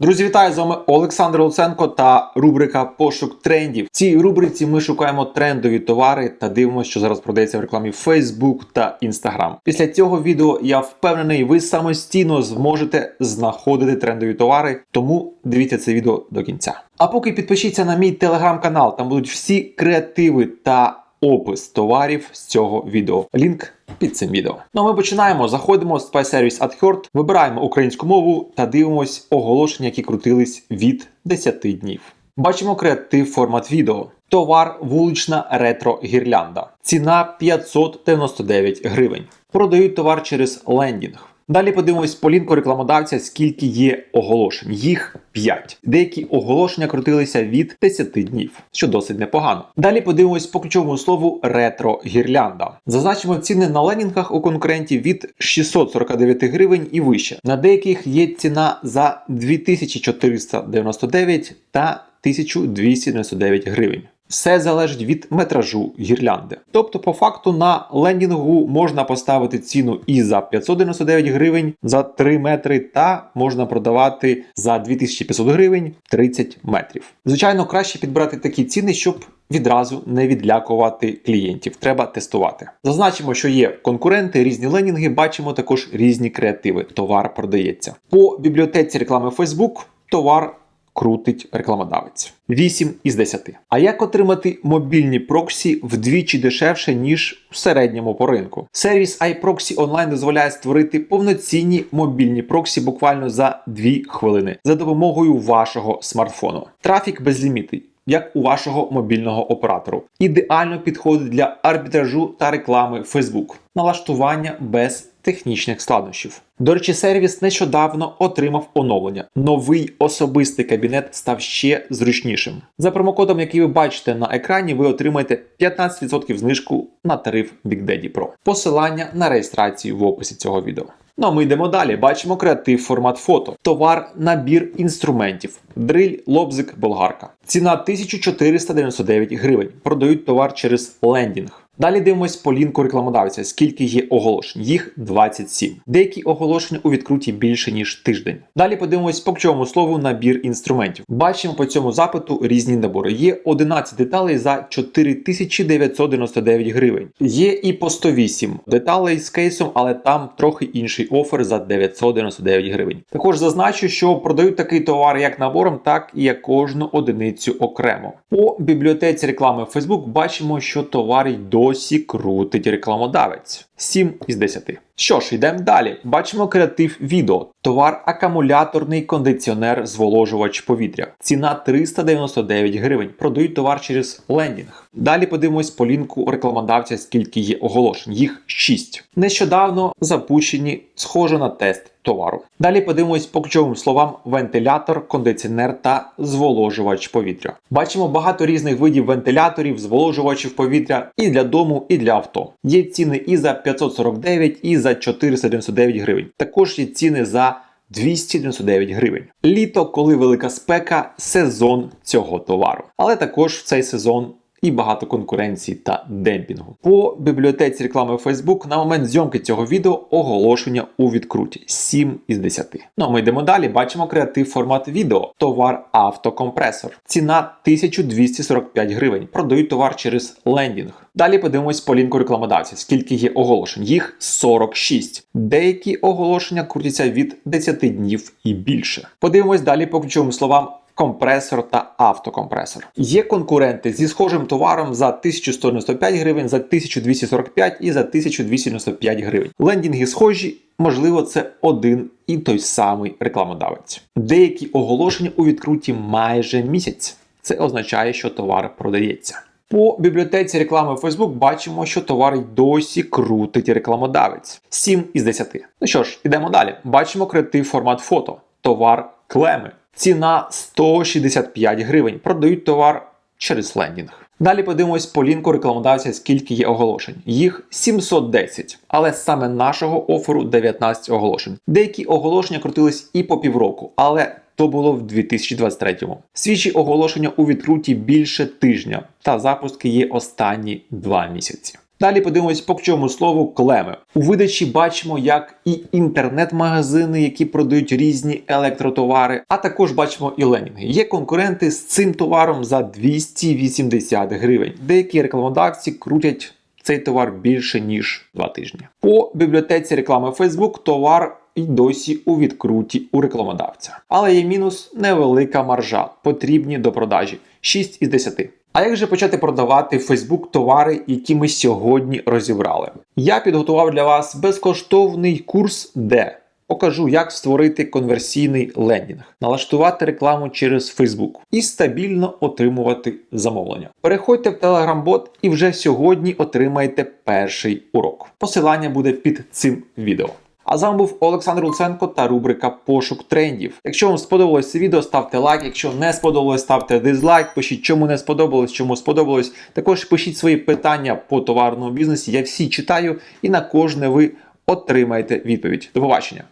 Друзі, вітаю з вами Олександр Луценко та рубрика Пошук трендів. В цій рубриці ми шукаємо трендові товари та дивимося, що зараз продається в рекламі Facebook та Instagram. Після цього відео я впевнений, ви самостійно зможете знаходити трендові товари, тому дивіться це відео до кінця. А поки підпишіться на мій телеграм-канал, там будуть всі креативи та опис товарів з цього відео. Лінк під цим відео. Ну а ми починаємо. Заходимо Spy Service AdHerd, вибираємо українську мову та дивимось оголошення, які крутились від 10 днів. Бачимо креатив формат відео. Товар вулична ретро гірлянда. Ціна 599 гривень. Продають товар через лендінг. Далі подивимось по лінку рекламодавця, скільки є оголошень. Їх 5. Деякі оголошення крутилися від 10 днів, що досить непогано. Далі подивимось по ключовому слову ретро гірлянда. Зазначимо ціни на ленінгах у конкурентів від 649 гривень і вище. На деяких є ціна за 2499 та 1299 гривень. Все залежить від метражу гірлянди. Тобто, по факту, на лендінгу можна поставити ціну і за 599 гривень за 3 метри, та можна продавати за 2500 гривень 30 метрів. Звичайно, краще підбирати такі ціни, щоб відразу не відлякувати клієнтів. Треба тестувати. Зазначимо, що є конкуренти, різні ленінги, бачимо також різні креативи. Товар продається. По бібліотеці реклами Facebook товар крутить рекламодавець. 8 із 10. А як отримати мобільні проксі вдвічі дешевше, ніж в середньому по ринку? Сервіс iProxy Online дозволяє створити повноцінні мобільні проксі буквально за 2 хвилини за допомогою вашого смартфону. Трафік безлімітний. Як у вашого мобільного оператору, ідеально підходить для арбітражу та реклами Facebook, налаштування без технічних складнощів. До речі, сервіс нещодавно отримав оновлення. Новий особистий кабінет став ще зручнішим. За промокодом, який ви бачите на екрані, ви отримаєте 15% знижку на тариф Big Daddy Pro. Посилання на реєстрацію в описі цього відео. Ну а ми йдемо далі. Бачимо креатив формат фото. Товар, набір інструментів. Дриль, лобзик, болгарка. Ціна 1499 гривень. Продають товар через лендінг. Далі дивимось по лінку рекламодавця, скільки є оголошень. Їх 27. Деякі оголошення у відкруті більше ніж тиждень. Далі подивимось по ключовому слову набір інструментів. Бачимо по цьому запиту різні набори. Є 11 деталей за 4999 гривень. Є і по 108 деталей з кейсом, але там трохи інший офер за 999 гривень. Також зазначу, що продають такий товар як набором, так і як кожну одиницю окремо. По бібліотеці реклами Facebook бачимо, що товар й досі крутить рекламодавець. 7 із 10. Що ж, йдемо далі. Бачимо креатив відео. Товар акумуляторний кондиціонер зволожувач повітря. Ціна 399 гривень. Продають товар через лендінг. Далі подивимось по лінку рекламодавця, скільки є оголошень. Їх 6. Нещодавно запущені, схоже на тест товару. Далі подивимось по ключовим словам: вентилятор, кондиціонер та зволожувач повітря. Бачимо багато різних видів вентиляторів, зволожувачів повітря і для дому, і для авто. Є ціни і за 549, і за 499 гривень. Також є ціни за 299 гривень. Літо, коли велика спека, сезон цього товару. Але також в цей сезон і багато конкуренції та демпінгу. По бібліотеці реклами Facebook на момент зйомки цього відео оголошення у відкруті 7 із 10. Ну а ми йдемо далі. Бачимо креатив формат відео. Товар автокомпресор. Ціна 1245 гривень. Продають товар через лендінг. Далі подивимось по лінку рекламодавця, скільки є оголошень. Їх 46. Деякі оголошення крутяться від 10 днів і більше. Подивимось далі по ключовим словам компресор та автокомпресор. Є конкуренти зі схожим товаром за 1195 гривень, за 1245 і за 1295 гривень. Лендінги схожі. Можливо, це один і той самий рекламодавець. Деякі оголошення у відкруті майже місяць. Це означає, що товар продається. По бібліотеці реклами Facebook бачимо, що товар досі крутить рекламодавець. 7 із 10. Ну що ж, ідемо далі. Бачимо креатив формат фото. Товар клеми. Ціна 165 гривень. Продають товар через лендінг. Далі подивимось по лінку рекламодавця, скільки є оголошень. Їх 710, але саме нашого оферу 19 оголошень. Деякі оголошення крутились і по півроку, але то було в 2023-му. Свіжі оголошення у відкруті більше тижня, та запуски є останні два місяці. Далі подивимось по чому слову клеми. У видачі бачимо як і інтернет-магазини, які продають різні електротовари, а також бачимо і ленінги. Є конкуренти з цим товаром за 280 гривень. Деякі рекламодавці крутять цей товар більше ніж 2 тижні. По бібліотеці реклами Facebook товар і досі у відкруті у рекламодавця. Але є мінус невелика маржа, потрібні до продажі 6 із 10. А як же почати продавати в Facebook товари, які ми сьогодні розібрали? Я підготував для вас безкоштовний курс, де покажу, як створити конверсійний лендінг, налаштувати рекламу через Facebook і стабільно отримувати замовлення. Переходьте в Telegram-бот і вже сьогодні отримаєте перший урок. Посилання буде під цим відео. А з вами був Олександр Луценко та рубрика Пошук трендів. Якщо вам сподобалось це відео, ставте лайк. Якщо не сподобалось, ставте дизлайк. Пишіть, чому не сподобалось, чому сподобалось. Також пишіть свої питання по товарному бізнесі. Я всі читаю і на кожне ви отримаєте відповідь. До побачення.